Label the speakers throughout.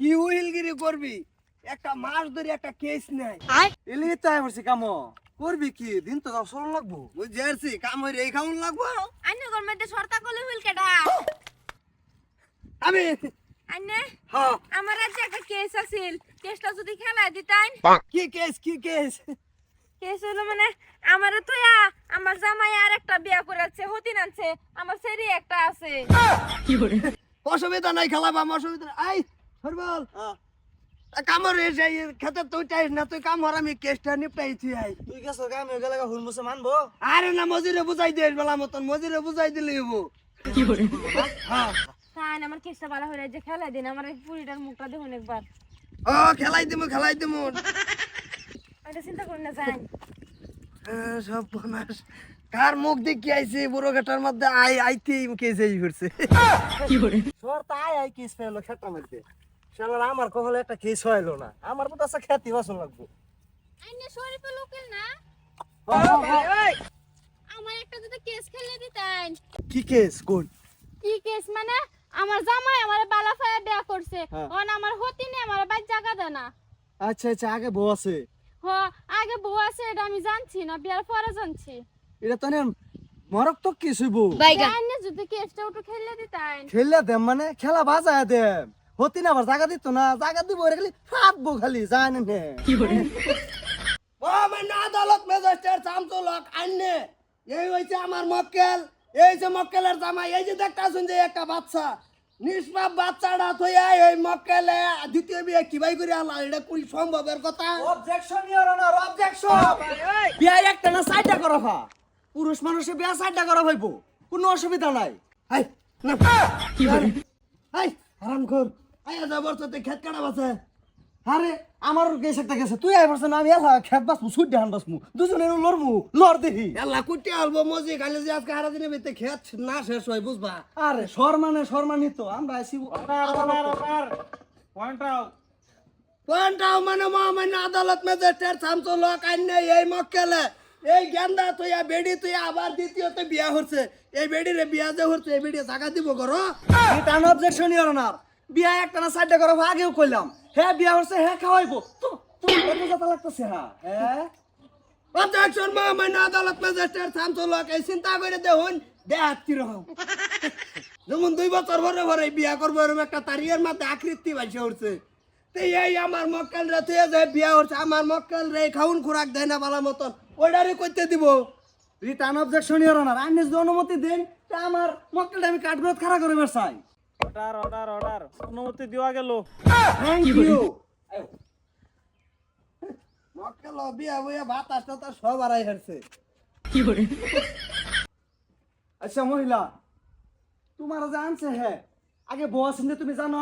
Speaker 1: কি উইলগিরি করবি? একটা মাস ধরে একটা কেস নাই।
Speaker 2: এলি তাই বলছি কাম। করবি কি? দিন তো যাও চলন লাগবো।
Speaker 1: বুঝতে পারছি কাম হইরে এই খাউন লাগবো।
Speaker 3: আইনে ঘর মধ্যে সরতা কলে হুইল কেডা
Speaker 1: আমি।
Speaker 3: আইনে
Speaker 1: হ্যাঁ
Speaker 3: আমার কাছে একটা কেস আছিল। কেসটা যদি খেলা দিতাইন।
Speaker 1: কি কেস কি কেস
Speaker 3: কেস হলো মানে আমারে তো আমার জামাই আর একটা বিয়া করেছে হতিন আনছে। আমার সেরি একটা আছে।
Speaker 1: অসুবিধা নাই খেলাবা আমার অসুবিধা। আই! সরবল কামর এসে খেতে তুই চাইস না তুই কাম হর আমি কেসটা নিপটাইছি আই।
Speaker 2: তুই কাম হয়ে গেলে মানবো।
Speaker 1: আরে না মজুরে বুঝাই দিস বেলা মতন মজুরে বুঝাই দিলে হব হ্যাঁ।
Speaker 3: আমার কেসটা ভালো হয়ে যে খেলা দিন আমার এই পুরিটার মুখটা দেখুন একবার।
Speaker 1: ও খেলাই দিমু খেলাই দিমু।
Speaker 3: এটা চিন্তা করি না যাই।
Speaker 1: আহ, সব বনাস কার মুখ দেখি আইছে বুড়ো ঘাটার মধ্যে আই আইতে কেস এই করছে।
Speaker 2: সর তাই আই কিস ফেলো খেটা মধ্যে শালার আমার কহলে একটা কেস হইল না। আমার মতো আছে খ্যাতি বাসন লাগবো।
Speaker 3: আইনে লোকেল না। আমার একটা যদি কেস খেলে দিতেন।
Speaker 2: কি কেস কোন?
Speaker 3: কি কেস মানে আমার জামাই আমার বালাফায়া বিয়া করছে।
Speaker 2: হ্যাঁ।
Speaker 3: অন আমার হতিনে আমার বাই জায়গা দেয় না।
Speaker 2: আচ্ছা আচ্ছা আগে বউ আছে?
Speaker 3: হ আগে বউ আছে এটা আমি জানছি না বিয়ার পরে জানছি।
Speaker 2: এটা তো নে মরক তো কি শুইব
Speaker 3: আইনে যদি কেসটা একটু খেলে দিতেন।
Speaker 2: খেললে দেম মানে খেলা বাজায় দেম। হতি না আবার জায়গা দিত না জায়গা দিব ওরে খালি ফাটবো খালি জানে নে।
Speaker 1: ও আদালত ম্যাজিস্ট্রেট শামসুলক আইনে এই হইছে আমার মক্কেল এই যে মক্কেলের জামাই এই যে দেখতা শুন যে একটা বাচ্চা নিষ্পাপ বাচ্চাটা থইয়া এই মক্কেলে দ্বিতীয় বিয়ে কিবাই করে আল্লাহ এটা কোন সম্ভবের কথা?
Speaker 2: অবজেকশন ইওর অনার অবজেকশন বিয়া একটা না সাইডটা করা ফা পুরুষ মানুষে বিয়া সাইডটা করা হইব কোনো অসুবিধা নাই।
Speaker 1: হাই না। হাই আরাম কর বর্ষতে খেত কাটা বাসে
Speaker 2: আরে আমার গেছে একটা গেছে। তুই আই পারছ না আমি এলা খেত বাসমু সুদ দেহান বাসমু দুজনে লড়মু লড় দেখি
Speaker 1: কুটি আলবো মজি খালি যে আজকে হারা দিনে বেতে খেত না শেষ হয় বুঝবা?
Speaker 2: আরে আমরা
Speaker 1: মানে মহামান্য আদালত ম্যাজিস্ট্রেট শামসুলক আইনে এই মক্কেলে এই গেন্দা তুইয়া বেডি তুই আবার দ্বিতীয়তে বিয়া হচ্ছে। এই বেডিরে বিয়া যে হচ্ছে এই বেডি টাকা দিব করো
Speaker 2: অবজেকশন অনার বিয়া একটা না সাইডটা করা হইবো, আগেও কইলাম। হ্যাঁ বিয়া হচ্ছে হ্যাঁ খাওয়াইবো। তো তুমি এত কথা লাগতেছে হ্যাঁ হ্যাঁ।
Speaker 1: অবজেকশন মহামান্য আদালত ম্যাজিস্ট্রেট শামসুলক এই চিন্তা করে দেখুন দেখ কীরকম যেমন দুই বছর ভরে ভরে বিয়া করব এরকম একটা তারিখের মাথায় আকৃতি বাইসে উঠছে। তো এই আমার মক্কেল রে তুই যে বিয়া হচ্ছে আমার মক্কেল রে খাউন খুরাক দেয় না বালা মতন। ওইটারে করতে দিব।
Speaker 2: Return objection your honor. আইনে যদি অনুমতি দেন তা আমার মক্কেলটা আমি কাঠগড় খাড়া করে বেরসাই
Speaker 4: অর্ডার অর্ডার অর্ডার অনুমতি দেওয়া গেল
Speaker 2: থ্যাংক ইউ
Speaker 1: মক্কেল বিয়া বইয়া ভাত আসতে তো সব আড়াই হারছে
Speaker 2: আচ্ছা মহিলা তোমার যে আনছে হ্যাঁ আগে বউ আছেন যে তুমি জানো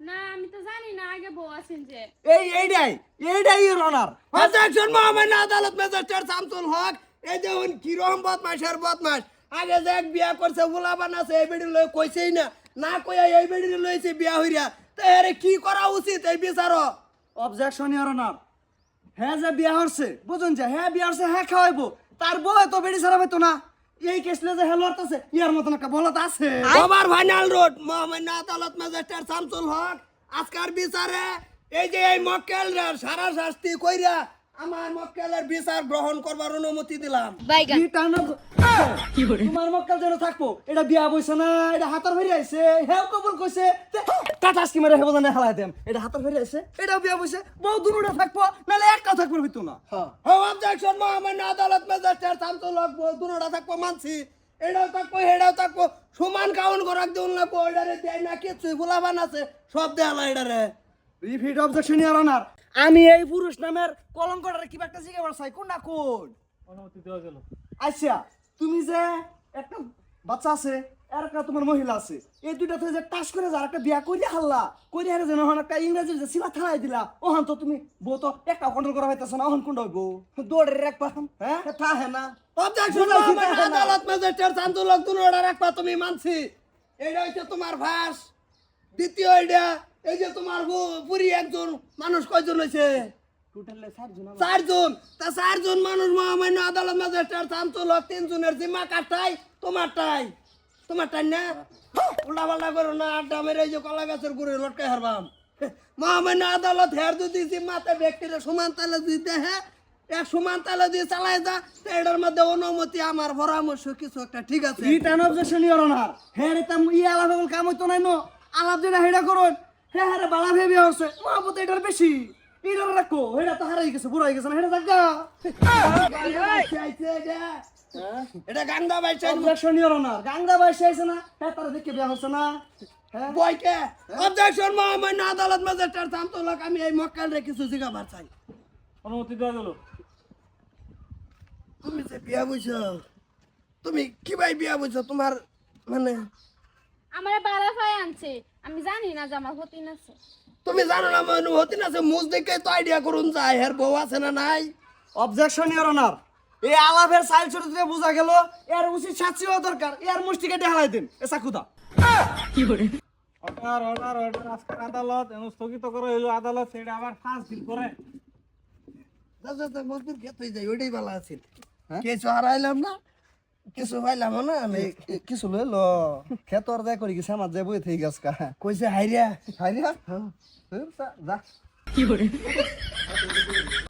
Speaker 3: না আমি তো জানি না আগে বউ আছেন যে
Speaker 2: এই এইটাই এইটাই অনার
Speaker 1: অবজেকশন মহামান্য আদালত ম্যাজিস্ট্রেট শামসুল হক এই দেখুন কিরম বদমাসের বদমাস আগে যে এক বিয়া করছে গোলা বানাছে এই বেড়ি লই কইছেই না। না কইয়া এই বেড়ি লইছে বিয়া হইরা তো এর কি করা উচিত এই বিচারক?
Speaker 2: অবজেকশন ইওর অনার হ্যাঁ যে বিয়া হচ্ছে বুঝুন যে হ্যাঁ বিয়া হচ্ছে হ্যাঁ খাওয়াইবো। তার বউ এত বেড়ি ছাড়া পাইতো না। এই কেসলে যে হ্যাঁ লড়তেছে ইয়ার মতন একটা বলত আছে।
Speaker 1: ওভার ফাইনাল রোড মহামান্য আদালত ম্যাজিস্ট্রেট শামসুল হক। আজকার বিচারে এই যে এই মক্কেল সারা শাস্তি কইরা আমার মক্কেলের বিচার গ্রহণ করবার অনুমতি দিলাম।
Speaker 2: তোমার মক্কাল যেন থাকব এটা বিয়া বইছে না এটা হাতার ফেরি আইছে হ্যাঁ কবুল কইছে টাটা স্কিমারে হেবো জানে হেলাই দেম এটা হাতার ফেরি আইছে এটাও বিয়া বইছে বউ দুনুটা থাকব নালে একটা থাকব হইতো না।
Speaker 1: অবজেকশন মহামান্য আদালত ম্যাজিস্ট্রেট হক দুনোটা থাকব মানছি। এটাও থাকব হেটাও থাকব সমান কাউন করাক দেউন লাগবো এটারে দেয় না কিছু গোলাবান আছে সব দেয়ালা এটারে
Speaker 2: রিপিট অবজেকশন ইয়ার অনার আমি এই পুরুষ নামের কলঙ্কটারে কিবা একটা জিজ্ঞাসা চাই কোন না কোন?
Speaker 4: অনুমতি দেওয়া গেল।
Speaker 2: আচ্ছা তুমি যে একটা বাচ্চা আছে আর একটা তোমার মহিলা আছে এই দুইটা থেকে যে টাস করে যার একটা বিয়া করিয়া হাল্লা করিয়া হারে যেন হন একটা ইংরেজির যে সিলা থালাই দিলা ওহান তো তুমি বউ তো একটা কন্ট্রোল করা হইতেছে না ওহান কোনটা হইব? দৌড়ে রাখবা হ্যাঁ? থা হ্যাঁ না।
Speaker 1: অবজেকশন আদালত ম্যাজিস্ট্রেট শামসুল হক দুনোটা রাখবা তুমি মানছি। এটা হচ্ছে তোমার ভাস দ্বিতীয় এটা এই যে তোমার পুরি একজন মানুষ কয়জন হয়েছে
Speaker 2: চারজন
Speaker 1: তা চারজন মানুষ মহামান্য আদালত ম্যাজিস্ট্রেট হক তিনজনের জিম্মা কাটাই তোমারটাই। তোমারটাই না? উল্টা পাল্টা করো না আড্ডা মেরে এই যে কলা গাছের গুড়ে লটকাই হারবাম। মহামান্য আদালত হের যদি মাথা ব্যক্তিরা সমান তালে যদি দেহে এক সমান তালে দিয়ে চালাই যা এটার মধ্যে অনুমতি আমার পরামর্শ কিছু একটা ঠিক আছে।
Speaker 2: রিটার্ন অবজেকশন ইওর অনার হ্যাঁ এটা ই হল কাম হইতো নাই নো? আলাপ যেটা হেডা করুন। হ্যাঁ হ্যাঁ বালা ভেবে হচ্ছে মহাপত এটার বেশি। এটার রাখো হেডা তো হারাই গেছে বুড়াই গেছে না
Speaker 1: এটা
Speaker 2: অবজেকশন ইওর অনার গাঙ্গা বাইসে আইছে না হ্যাঁ তারা দেখে বিয়া হচ্ছে না। হ্যাঁ।
Speaker 1: বইকে অবজেকশন মহামান্য আদালত ম্যাজিস্ট্রেট শামসুল্লাহ আমি এই মক্কেল রে কিছু জিজ্ঞাবার চাই।
Speaker 4: অনুমতি দেওয়া গেল।
Speaker 1: তুমি যে বিয়া বুঝছ তুমি কি ভাই বিয়া বুঝছ? তোমার মানে
Speaker 3: আমার বালা ভাই আনছে। আমি জানি না যে আমার হতিন আছে।
Speaker 1: তুমি জানো না মানে হতি না মুজ দেখে তো আইডিয়া করুন যায় হের বউ আছে না নাই?
Speaker 2: অবজেকশন ইওর অনার এই আলাপের সাইল ছোট দিয়ে বোঝা গেল এর উচিত শাস্তি হওয়া দরকার এর মুষ্টি কেটে হালাই দিন এ চাকুদা
Speaker 4: অর্ডার অর্ডার অর্ডার আজকের আদালত এমন স্থগিত করা হইল আদালত সেটা আবার ফার্স্ট দিন করে
Speaker 1: যা যা মজদুর খেতে যাই ওইটাই ভালো আছে। কিছু হারাইলাম না? কিছু পাইলাম না আমি
Speaker 2: কিছু লইল খেতর দেয় করি কিছু আমার যাবই থেকে গেছ কা
Speaker 1: কইছে হাইরিয়া
Speaker 2: হাইরিয়া যা। কি যা